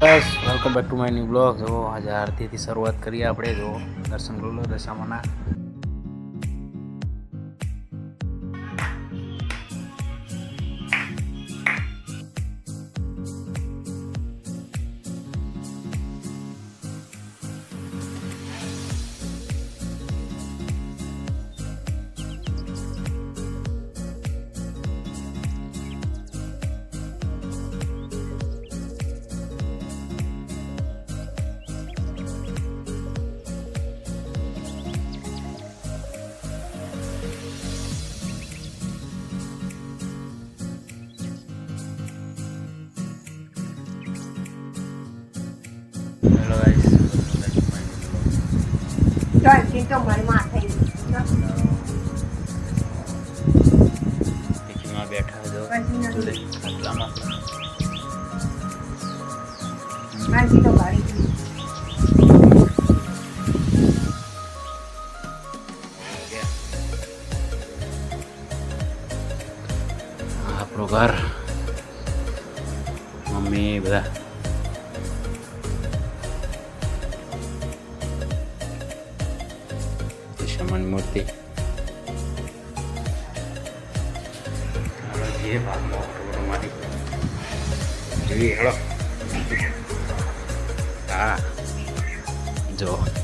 Bus welcome back to my new blog જો, આજે આરતીથી શરૂઆત કરીએ આપણે. જો, દર્શન લો, દશામાના. હેલો ગાઈસ સીધો મારી માં બેઠા જો પછી નથી. જોડે ખાટલામાં મારી સીધો ગાડી આપણું ઘર મમ્મી બધા દશામાની મૂર્તિ. જે ભાગમાં ફોટો મારી જોઈએ હા. જો.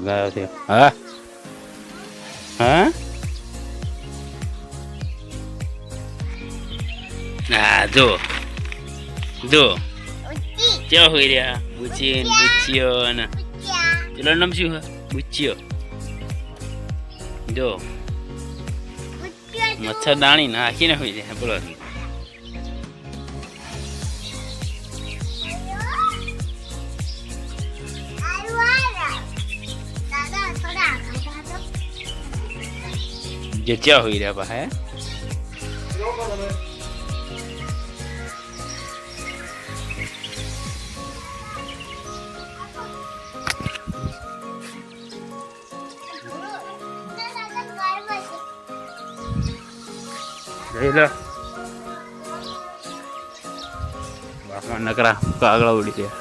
ગારો થયો હા? હા? હા જો. જો. ક્યાં હોય રહ્યા? બુચીન બુચિયો ને. પેલો નામ શું હે બુચિયો જો. મચ્છર દાણી નાખીને હોય રહ્યા બોલો. જે ક્યાં હોય રહ્યા પા હે જોઈ લો બાપા નકરા કાગળા ઉડી ગયા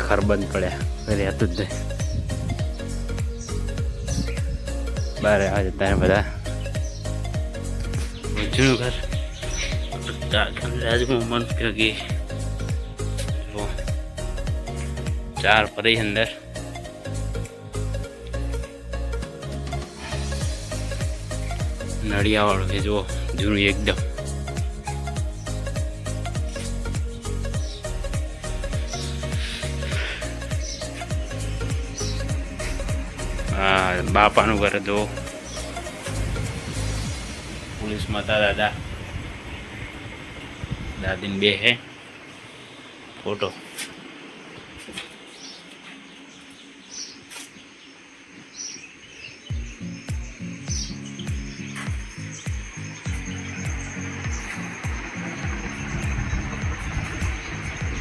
ખર બંધ પડ્યા ઘરે હતું જ બારે આજે ત્યાં બધા જૂનું ઘર રાજમાં મન જો, ચાર પરી અંદર નળિયા વાળું છે જો જૂનું એકદમ બાપાનું ઘર જો પોલીસ માતા દાદા. દાદીને બે હે. ફોટો.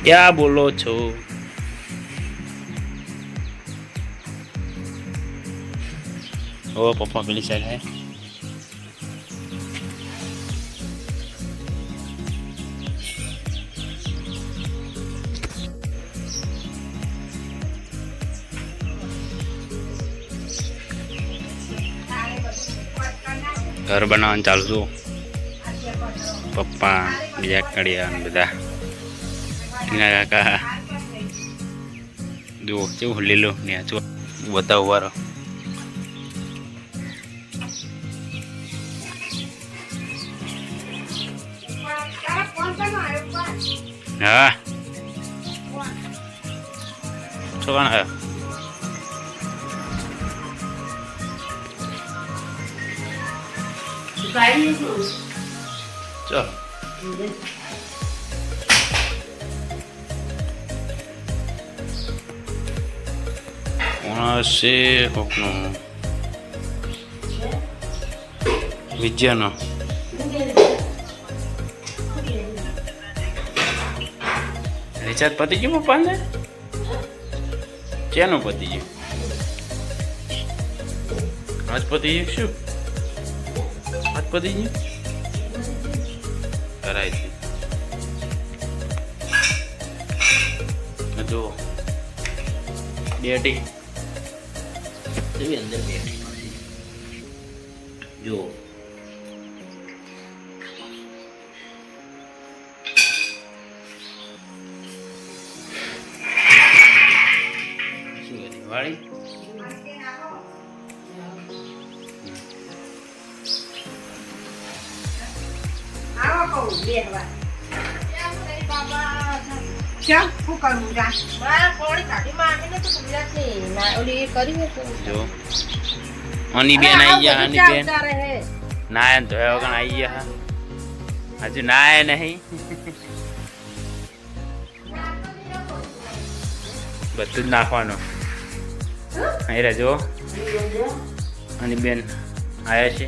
ક્યાં બોલો છો? ઓ પપ્પા પેલી સાઈડ ઘર બનાવવાનું ચાલુ છું પપ્પા બીજા કડિયા બધા. એના કાકા. જુઓ કેવું લીલું ને આ જુઓ. બતાવું Đó. Số con ở. Vậy Chưa. Ona se kokno. Vidyano. Recharge પતી ગયું પપ્પાને ક્યાંનું પતી ગયું? આજ પતી ગયું શું? આજ પતી ગયું? કરાય છે. જુઓ. બેટી. અંદર બેટી? જો બેહવા. ચમ શું કરવું જા. બેન આવી ગયા હની બેન. નાય તો કણ આવી ગયા. હજુ નાય નહીં. બધું જ નાખવાનું. અહીં રહેજો હની બેન આવ્યા છે.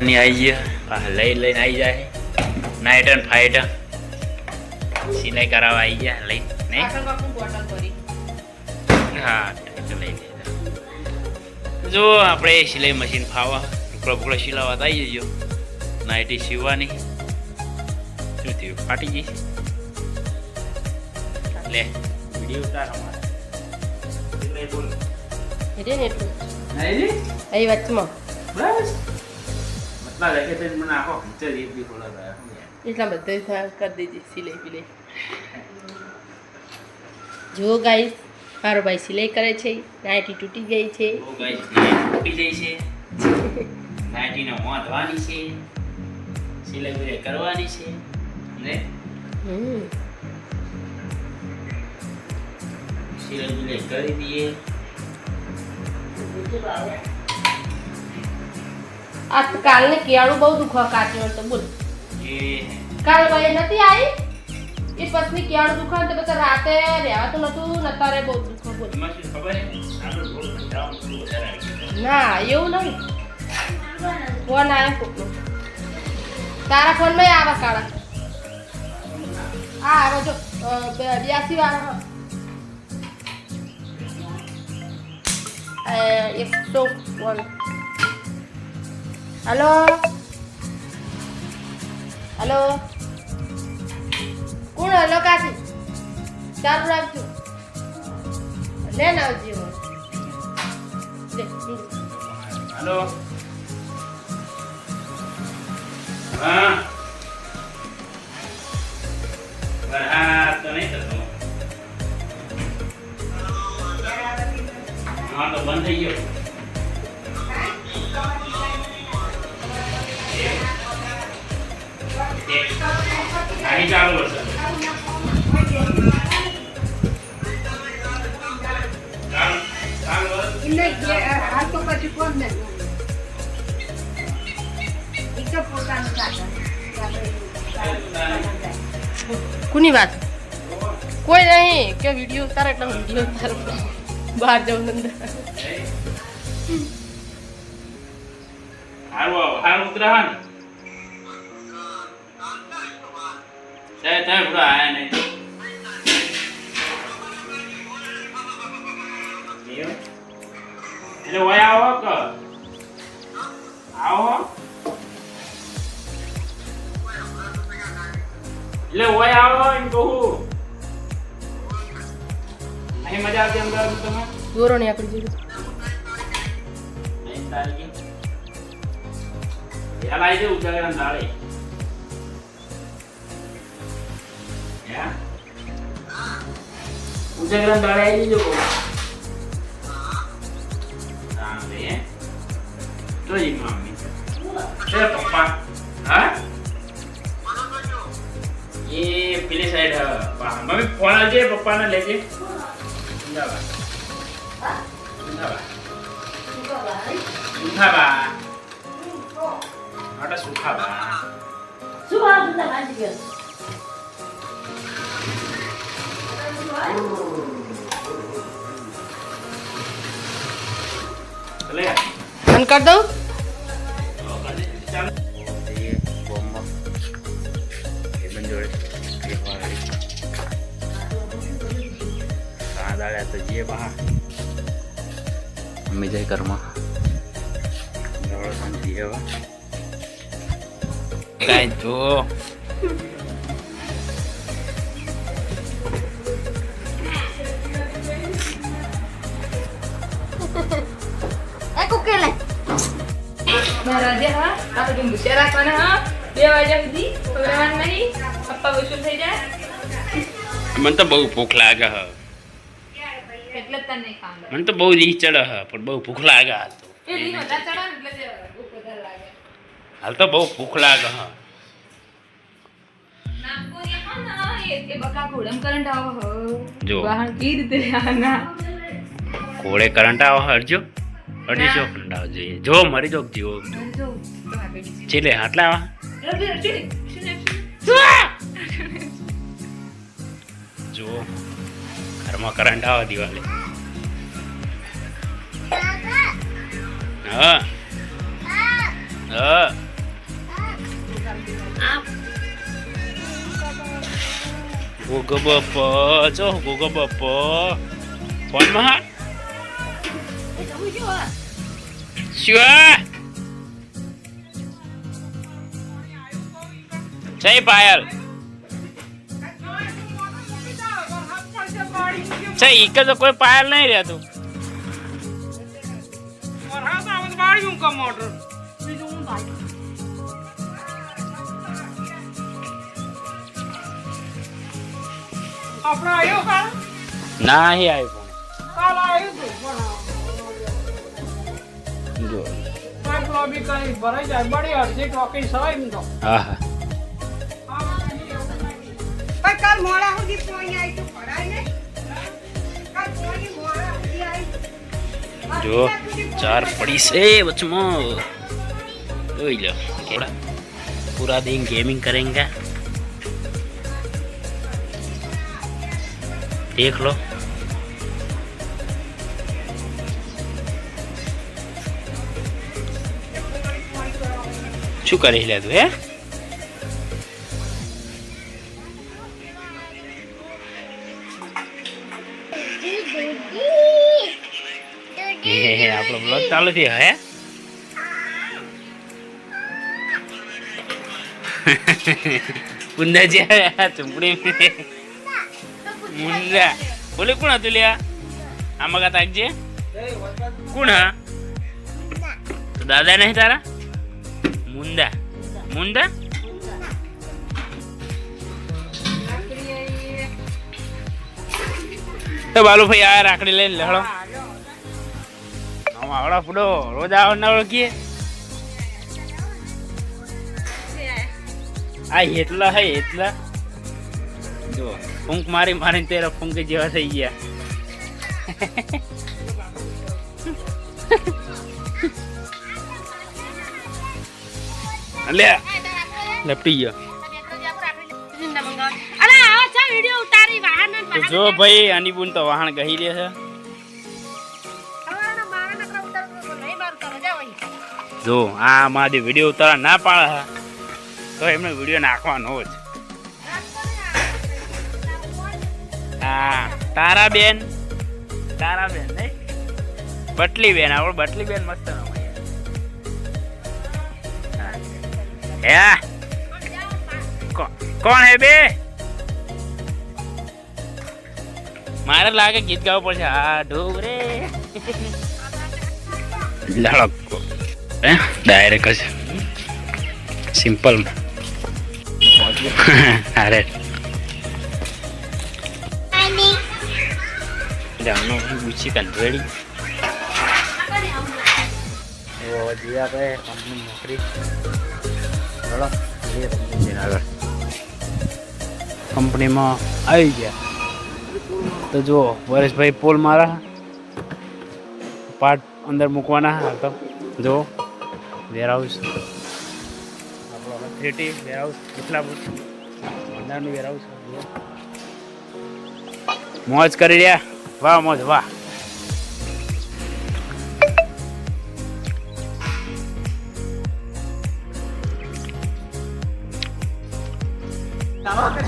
ની આવી ગયા લઈ લઈને આવી જાય નાઇટ એન્ડ ફાઇટ સિલાઈ કરાવવા આવી ગયા લઈ નહીં? હા લઈ જો, આપણે સિલાઈ મશીન ફાવા ટુકડો ટુકડો સિલાવા આવી જજો. નાઇટી સીવવાની શું થયું? ફાટી જઈશ લે. વીડિયો ઉતાર અમારે સિલાઈ બોલ નહીં વચમાં. બસ મતલબ લખે તે મને આખો પિક્ચર એક બી ખોલા એટલા બધા કરી દેજે સિલાઈ બિલાઈ. જો ગાઈસ મારો ભાઈ સિલાઈ કરે છે નાઇટી તૂટી ગઈ છે. ઓ ગાઈસ નાઈટ તૂટી ગઈ છે. નાઈટીને વાંધવાની છે. સિલાઈ કરવાની છે. ને હમ. સિલાઈ બિલાઈ કરી દઈએ આ કાલને કેળું બહુ દુખવા કાચ્યો તો બોલ કાલ ભાઈ નથી આવી એ પત્ની કેળું દુખવા તો પછી રાતે રહેવા તો નતું નતારે બહુ દુખવા બોલ. ના એવું નહીં ફોન આવ્યો કોકનો તારા ફોનમાં આવે કાળા આ આવે જો બે- બ્યાસી વાળા હા એકસો વન હલો હલો કોણ હલો કાશી ચાલુ રાખજો. લેન આવજો. હાલો હા? થઈ ગયો. અહીં ચાલુ વરસાદ. હાલ તો પછી કોણ ને કોની વાત? કોઈ નહીં કે વીડિયો ઉતાર એટલે વીડિયો ઉતાર. બહાર જવું અંદર. હારું હારું ઉતરા હા ને. ચાલ ચાલ પૂરા આયા નહીં. એટલે વય આવો કે? આવો. એટલે વય આવો એમ કહું. નહીં મજા આવતી અમદાવાદ તમે દોરો નહીં આપણી જોડે નહીં તારીખે યાર આવી જાય ઉજાગરા દાડે હા ઉજાગરા દાડે આવી જજો સાંભળે હે જોઈ મમ્મી તે પપ્પા હા એ પેલી સાઈડ હા મમ્મી ફોન આવજે પપ્પાને લેજે જિંદાબાદ જિંદાબાદ સુખાબા આટા સુખાબા ચલે બંધ કર દઉં અમે જય ઘરમાં કાંઈ તો એ કુકે લે હા આ તો ભૂસ્યા રાખવાના હા બે વાગ્યા સુધી ખવડાવવાનું નહીં પપ્પા વસૂલ થઈ જાય મને તો બહુ ભૂખ લાગે હ એટલે જ તને નહીં ખાવાનું મને તો બહુ રીહ ચડે હ પણ બહુ ભૂખ લાગે હાલ તો બહુ લી ચડે પણ બહુ ભૂખ લાગે હાલ તો. બહુ ભૂખ લાગે હ. કરંટ આવો જો. ઘોડે કરંટ આવો? હરજો. અઢીસો ખંડાવ જોઈએ. જો મરી જો જીવો. તો બેટી આટલા આવા. જો. ઘરમાં કરંટ આવે દિવાલે. હા હા ગોગો બપ જો ગોગો બપ ફોનમાં હા શું જય પાયલ છે ઈક તો કોઈ પાયલ નહીં રહેતું આપણો આવ્યો કાળ નહીં આવ્યો કાલ આવ્યું હતું પણ જો પાઇપ લોબી કરી ભરાઈ જાય બળી અડધી ટોકી સવાય ને તો હા હા પણ કાલ મોડા સુધી પોણી આવી તો ભરાય ને કાલ પોણી મોડા સુધી આવી જો ચાર પડી છે વચમાં. જોઈ લો પૂરા દિન ગેમિંગ કરેંગા. દેખ લો. શું કરી લે તું, હે? ચાલુ થી હે? મુંડા જે, ચુંપડી. મુંડા બોલે, કોણ હતું લ્યા? આમાં કા તાકજે કોણ હા? તો દાદા નહીં તારા? મુંડા મુંડા તો બાલુ ભાઈ આ રાખડી લઈને લહડો આમ આવડા ફૂડો રોજ આવો ના ઓળખીએ. આ એટલા હે એટલા જો ફૂંક મારી મારીને તેરા ફૂંક જેવા થઈ ગયા. લે. લપટી ગયો. વાહન જો ભાઈ અનિબુન તો વાહણ ગહી લે છે. જો, આ મારી વીડિયો ઉતારવા ના પાડે તો એમને વીડિયો નાખવાનો જ. હા, તારા બેન. તારા બેન નહીં બટલી બેન આપણે બટલી બેન મસ્ત હે? કોણ હે બે? મારે લાગે ગીત ગાવું પડશે. આ ઢોરે. લડકો હે ડાયરેક્ટ જ. સિમ્પલ અરે જાનો ગુચી કંટરેડી ઓ જી આપણે કંપની નોકરી. ચલો જઈએ કંપની આગળ. કંપનીમાં આવી ગયા. તો જુઓ વરેશભાઈ પોલ મારા. પાર્ટ અંદર મૂકવાના હાલ તો જુઓ. વેરહાઉસ. આપણો થ્રીટી વેરહાઉસ કેટલા અંદરનું વેરહાઉસ મોજ કરી રહ્યા. વાહ મોજ વાહ.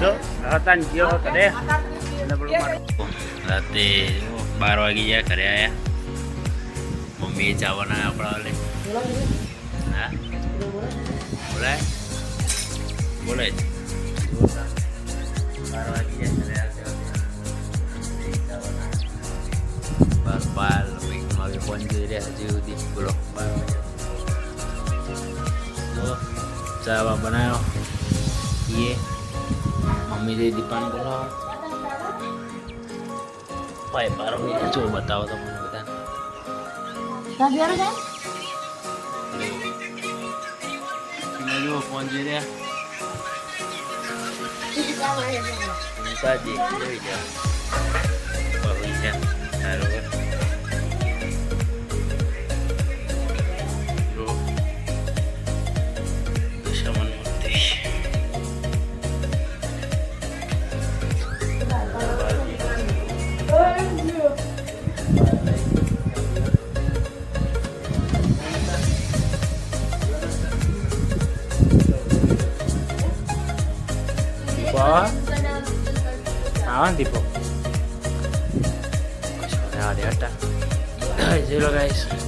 જો હતા ગયો કરે રાતે બાર વાગી ગયા ઘરે આયા. મમ્મી જવાના આપણા વાલે હા બોલાય બોલાય બાર વાગી ગયા ઘરે આવ્યા બાર બાર વીકમાં ફોન જોઈ રહ્યા હજી સુધી બોલો બાર વાગ્યા ચા વા બનાવ્યો પીએ મમ્મી જે દીપાન બોલાવો ભાઈ બાર મહિના જો બધા જો ફોન જોઈ રહ્યા સાજી જોઈ છે બરોબર Juan, tipo. Pues, nada, de alta. Ay, sí, lo que es.